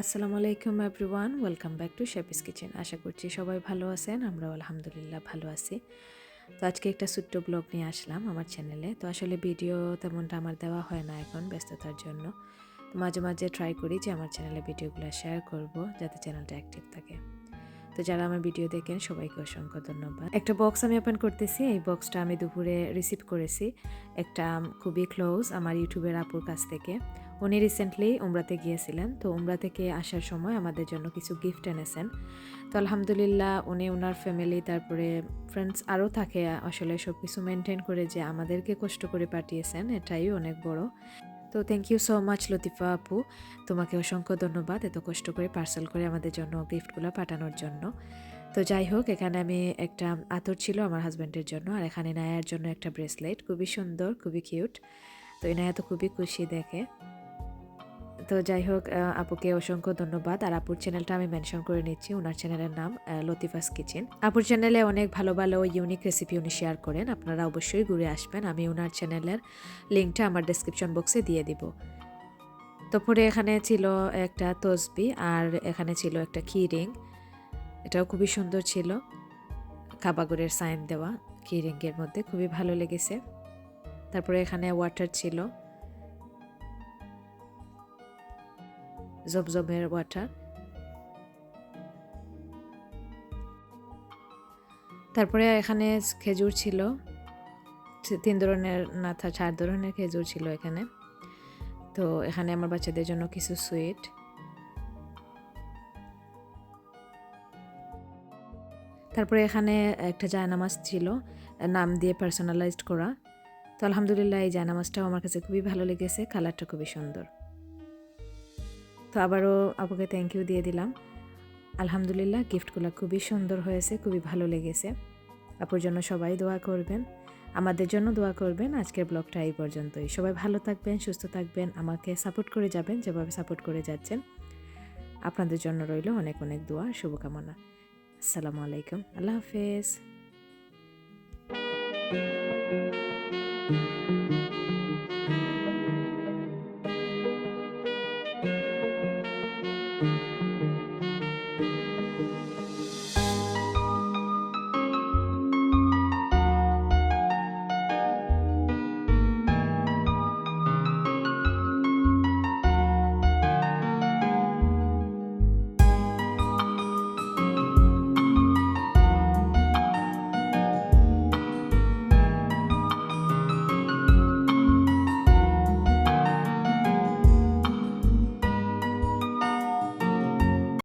আসসালামু আলাইকুম everyone, welcome back to Shepi's kitchen. আশা করছি সবাই ভালো আছেন আমরা আলহামদুলিল্লাহ ভালো আছি। তো আজকে একটা ছোট্ট ব্লগ নিয়ে আসলাম আমার চ্যানেলে। তো আসলে ভিডিও তেমনটা আমার দেওয়া হয় না এখন ব্যস্ততার জন্য। তো মাঝে মাঝে ট্রাই করি যে আমার চ্যানেলে ভিডিওগুলো শেয়ার করব যাতে চ্যানেলটা অ্যাক্টিভ থাকে। তো যারা আমার ভিডিও দেখেন সবাইকে অসংখ্য ধন্যবাদ। একটা বক্স আমি ওপেন করতেছি, এই বক্সটা আমি দুপুরে রিসিভ করেছি। একটা খুবই ক্লোজ আমার ইউটিউবের আপুর কাছ থেকে। উনি রিসেন্টলি উমরাতে গিয়েছিলেন, তো উমরা থেকে আসার সময় আমাদের জন্য কিছু গিফট এনেছেন। তো আলহামদুলিল্লাহ উনি ওনার ফ্যামিলি তারপরে ফ্রেন্ডস আরও থাকে, আসলে সব কিছু মেনটেন করে যে আমাদেরকে কষ্ট করে পাঠিয়েছেন, এটাই অনেক বড়। তো thank you so much Latifa আপু, তোমাকে অসংখ্য ধন্যবাদ এত কষ্ট করে পার্সেল করে আমাদের জন্য গিফটগুলো পাঠানোর জন্য। তো যাই হোক, এখানে আমি একটা আতর ছিল আমার হাজব্যান্ডের জন্য, আর এখানে নায়ার জন্য একটা ব্রেসলেট খুবই সুন্দর, খুবই কিউট তো এই নায়া তো খুবই খুশি দেখে। তো যাই হোক আপুকে অসংখ্য ধন্যবাদ। আর আপুর চ্যানেলটা আমি মেনশন করে নিচ্ছি। ওনার চ্যানেলের নাম লতিফাস কিচেন আপুর চ্যানেলে অনেক ভালো ভালো ইউনিক রেসিপি উনি শেয়ার করেন। আপনারা অবশ্যই ঘুরে আসবেন। আমি ওনার চ্যানেলের লিঙ্কটা আমার ডেসক্রিপশন বক্সে দিয়ে দিব। তো পরে এখানে ছিল একটা তসবি আর এখানে ছিল একটা কি রিং এটাও খুবই সুন্দর ছিল। কাবাগরের সাইন দেওয়া কি রিংয়ের মধ্যে। খুবই ভালো লেগেছে। তারপরে এখানে ওয়াটার ছিল। জবজবের ওয়াটার তারপরে এখানে খেজুর ছিল। তিন ধরনের না চার ধরনের খেজুর ছিল এখানে। তো এখানে আমার বাচ্চাদের জন্য কিছু সুইট তারপরে এখানে একটা জায়নামাজ ছিল, নাম দিয়ে পার্সোনালাইজড করা। তো আলহামদুলিল্লাহ এই জায়নামাজটাও আমার কাছে খুবই ভালো লেগেছে কালারটা খুবই সুন্দর। তো আবারও আপুকে থ্যাংক ইউ দিয়ে দিলাম। আলহামদুলিল্লাহ গিফটগুলো খুবই সুন্দর হয়েছে, খুবই ভালো লেগেছে। আপুর জন্য সবাই দোয়া করবেন, আমাদের জন্য দোয়া করবেন। আজকের ব্লগটা এই পর্যন্তই। সবাই ভালো থাকবেন, সুস্থ থাকবেন, আমাকে সাপোর্ট করে যাবেন, যেভাবে সাপোর্ট করে যাচ্ছেন। আপনাদের জন্য রইল অনেক অনেক দোয়া, শুভকামনা। আসসালামু আলাইকুম। আল্লাহ হাফেজ।